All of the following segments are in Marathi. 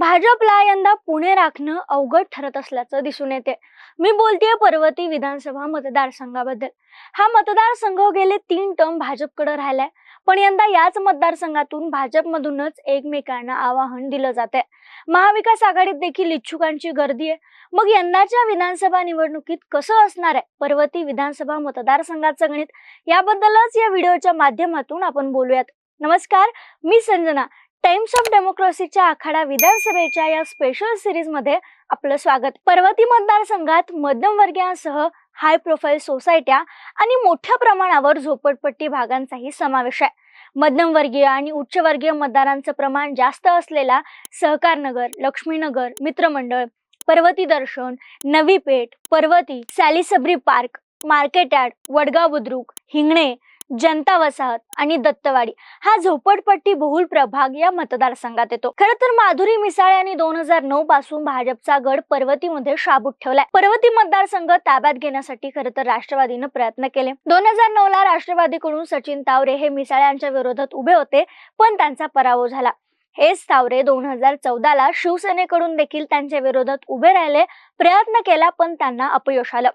भाजपला यंदा पुणे राखणं अवघड ठरत असल्याचं दिसून येते. मी बोलतेय पर्वती विधानसभा मतदारसंघाबद्दल. हा मतदारसंघ गेले तीन टर्म भाजपकडे राहिलाय. पण यंदा याच मतदारसंघातून भाजपमधूनच एकमेकांना आवाहन दिलं जात आहे महाविकास आघाडीत देखील इच्छुकांची गर्दी आहे. मग यंदाच्या विधानसभा निवडणुकीत कसं असणार आहे? पर्वती विधानसभा मतदारसंघाचं गणित? याबद्दलच या व्हिडिओच्या माध्यमातून आपण बोलूयात. नमस्कार मी संजना. टाइम्स ऑफ डेमोक्रेसीच्या आखाडा विधानसभेच्या या स्पेशल सिरीजमध्ये आपलं स्वागत. पर्वती मतदारसंघात मध्यमवर्गीयांसह हाय प्रोफाईल सोसायट्या आणि मोठ्या प्रमाणावर झोपडपट्टी भागांचाही समावेश आहे. मध्यमवर्गीय आणि उच्चवर्गीय मतदारांचं प्रमाण जास्त असलेला सहकारनगर लक्ष्मीनगर मित्रमंडळ पर्वती दर्शन Navi Peth Parvati Salisbury park market yard Vadgaon Budruk Hingne Janata Vasahat आणि दत्तवाडी हा झोपडपट्टी बहुल प्रभाग या मतदारसंघात येतो. खर तर माधुरी मिसाळ यांनी दोन हजार नऊ पासून भाजपचा गड पर्वतीमध्ये शाबूत ठेवलाय. पर्वती मतदारसंघ ताब्यात घेण्यासाठी खरं तर राष्ट्रवादीनं प्रयत्न केले. दोन हजार नऊ ला राष्ट्रवादीकडून सचिन तावरे हे मिसाळ यांच्या विरोधात उभे होते पण त्यांचा पराभव झाला. हेच तावरे दोन हजार चौदा ला शिवसेनेकडून देखील त्यांच्या विरोधात उभे राहिले प्रयत्न केला पण त्यांना अपयश आलं.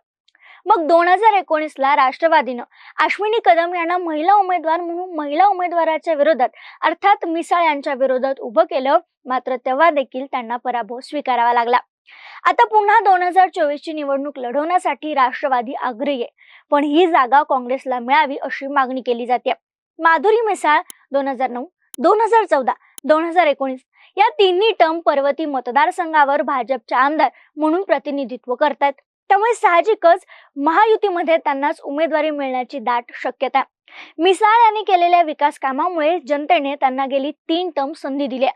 मग दोन हजार एकोणीसला राष्ट्रवादीनं अश्विनी कदम यांना महिला उमेदवार म्हणून महिला उमेदवाराच्या विरोधात अर्थात मिसाळ यांच्या विरोधात उभं केलं मात्र तेव्हा देखील त्यांना पराभव स्वीकारावा लागला. आता पुन्हा दोन हजार चोवीस ची निवडणूक लढवण्यासाठी राष्ट्रवादी आग्रही आहे पण ही जागा काँग्रेसला मिळावी अशी मागणी केली जाते. माधुरी मिसाळ दोन हजार नऊ दोन हजार चौदा दोन हजार एकोणीस या तिन्ही टर्म पर्वती मतदारसंघावर भाजपचे आमदार म्हणून प्रतिनिधित्व करतात त्यामुळे साहजिकच महायुतीमध्ये त्यांनाच उमेदवारी मिळण्याची दाट शक्यता आहे. मिसाळ यांनी केलेल्या विकास कामामुळे जनतेने त्यांना गेली तीन टर्म संधी दिली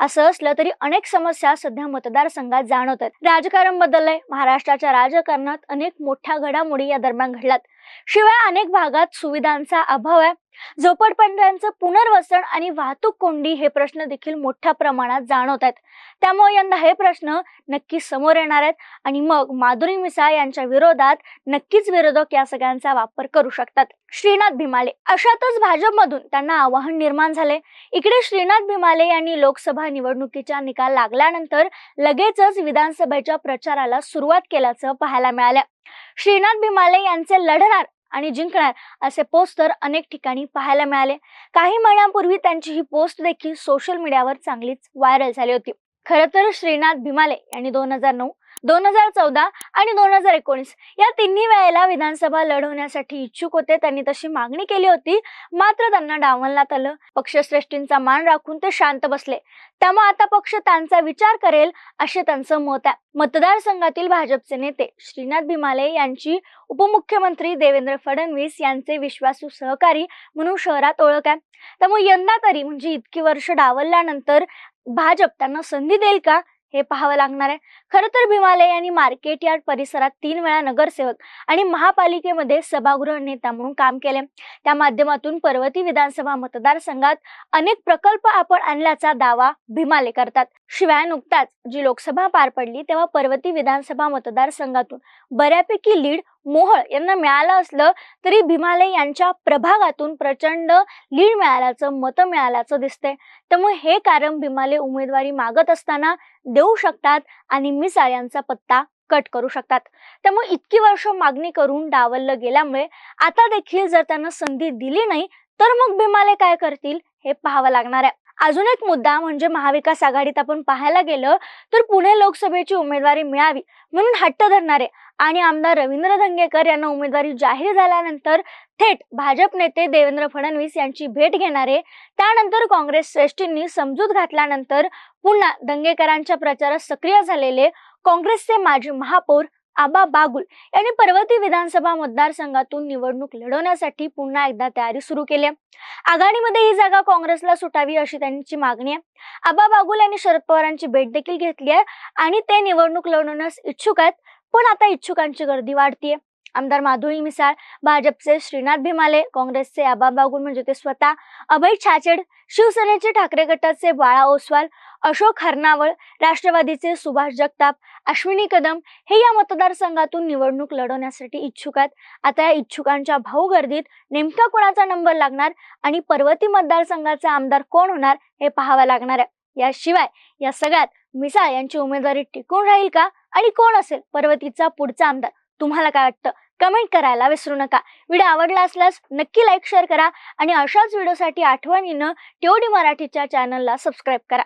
असं असलं तरी अनेक समस्या सध्या मतदारसंघात जाणवतात. राजकारण बदललंय. महाराष्ट्राच्या राजकारणात अनेक मोठ्या घडामोडी या दरम्यान घडल्यात. शिवाय अनेक भागात सुविधांचा अभाव आहे. झोपडपट्ट्यांचं पुनर्वसन आणि वाहतूक कोंडी हे प्रश्न देखील मोठ्या प्रमाणात जाणवत आहेत. त्यामुळे यंदा हे प्रश्न नक्की समोर येणार आहेत आणि मग माधुरी मिसाळ यांच्या विरोधात नक्कीच विरोधक या सगळ्यांचा वापर करू शकतात. श्रीनाथ भीमाले अशातच भाजपमधून त्यांना आवाहन निर्माण झाले. इकडे श्रीनाथ भीमाले यांनी लोकसभा निवडणुकीचा निकाल लागल्यानंतर लगेचच विधानसभेच्या प्रचाराला सुरुवात केल्याचं पाहायला मिळालं. श्रीनाथ भीमाले यांचे लढणार आणि जिंकणार असे पोस्टर अनेक ठिकाणी पाहायला मिळाले. काही महिन्यांपूर्वी त्यांची ही पोस्ट देखील सोशल मीडियावर चांगलीच व्हायरल झाली होती. खरं तर श्रीनाथ भीमाले यांनी दोन हजार नऊ दोन हजार चौदा आणि दोन हजार एकोणीस या तिन्ही वेळेला विधानसभा लढवण्यासाठी इच्छुक होते. त्यांनी तशी मागणी केली होती. मात्र त्यांना डावलण्यात आलं. पक्षश्रेष्ठींचा मान राखून ते शांत बसले. त्यामुळे आता पक्ष त्यांचा विचार करेल असे त्यांचं मत आहे. मतदारसंघातील भाजपचे नेते श्रीनाथ भीमाले यांची उपमुख्यमंत्री देवेंद्र फडणवीस यांचे विश्वासू सहकारी म्हणून शहरात ओळख आहे. त्यामुळे यंदा तरी म्हणजे इतकी वर्ष डावलल्यानंतर भाजप त्यांना संधी देईल का? हे पाहावं लागणार आहे. खरं तर भीमाले आणि मार्केट यार्ड परिसरात तीन वेळा नगरसेवक आणि महापालिकेमध्ये सभागृह नेता म्हणून काम केले. त्या माध्यमातून पर्वती विधानसभा मतदारसंघात अनेक प्रकल्प आपण आणल्याचा दावा भीमाले करतात. शिवाय नुकताच जी लोकसभा पार पडली तेव्हा पर्वती विधानसभा मतदारसंघातून बऱ्यापैकी लीड मोहळ यांना मिळालं असलं तरी भीमाले यांच्या प्रभागातून प्रचंड लीड मिळाल्याचं मतं मिळाल्याचं दिसतंय. त्यामुळे हे कारण भीमाले उमेदवारी मागत असताना देऊ शकतात आणि मिसाळ यांचा पत्ता कट करू शकतात. त्यामुळे इतकी वर्ष मागणी करून डावललं गेल्यामुळे आता देखील जर त्यांना संधी दिली नाही तर मग भीमाले काय करतील हे पाहावं लागणार आहे. अजून एक मुद्दा म्हणजे महाविकास आघाडीत आपण पाहायला गेलं तर पुणे लोकसभेची उमेदवारी मिळावी म्हणून हट्ट धरणारे आणि आमदार रवींद्र धंगेकर यांना उमेदवारी जाहीर झाल्यानंतर थेट भाजप नेते देवेंद्र फडणवीस यांची भेट घेणारे. त्यानंतर काँग्रेस श्रेष्ठींनी समजूत घातल्यानंतर पुन्हा दंगेकरांच्या प्रचारात सक्रिय झालेले काँग्रेसचे माजी महापौर आबा बागुल यांनी पर्वती विधानसभा मतदारसंघातून निवडणूक लढवण्यासाठी पुन्हा एकदा तयारी सुरू केली आहे. आघाडीमध्ये ही जागा काँग्रेसला सुटावी अशी त्यांची मागणी आहे. आबा बागुल यांनी शरद पवारांची भेट देखील घेतली आहे आणि ते निवडणूक लढवण्यास इच्छुक आहेत पण आता इच्छुकांची गर्दी वाढतीये. आमदार माधुरी मिसाळ भाजपचे श्रीनाथ भीमाले काँग्रेसचे आबा बागुल म्हणजे ते स्वतः अभय छाचेड शिवसेनेचे ठाकरे गटाचे बाळा ओसवाल अशोक हरनावळ राष्ट्रवादीचे सुभाष जगताप अश्विनी कदम हे या मतदारसंघातून निवडणूक लढवण्यासाठी इच्छुक आहेत. आता या इच्छुकांच्या भाऊगर्दीत नेमका कोणाचा नंबर लागणार आणि पर्वती मतदारसंघाचा आमदार कोण होणार हे पाहावं लागणार आहे. याशिवाय या सगळ्यात मिसाळ यांची उमेदवारी टिकून राहील का आणि कोण असेल पर्वतीचा पुढचा आमदार? तुम्हाला काय वाटतं? कमेंट करायला विसरू नका. व्हिडिओ आवडला असल्यास नक्की लाईक शेअर करा आणि अशाच व्हिडिओसाठी आठवणीनं टीओडी मराठीच्या चॅनलला सबस्क्राईब करा.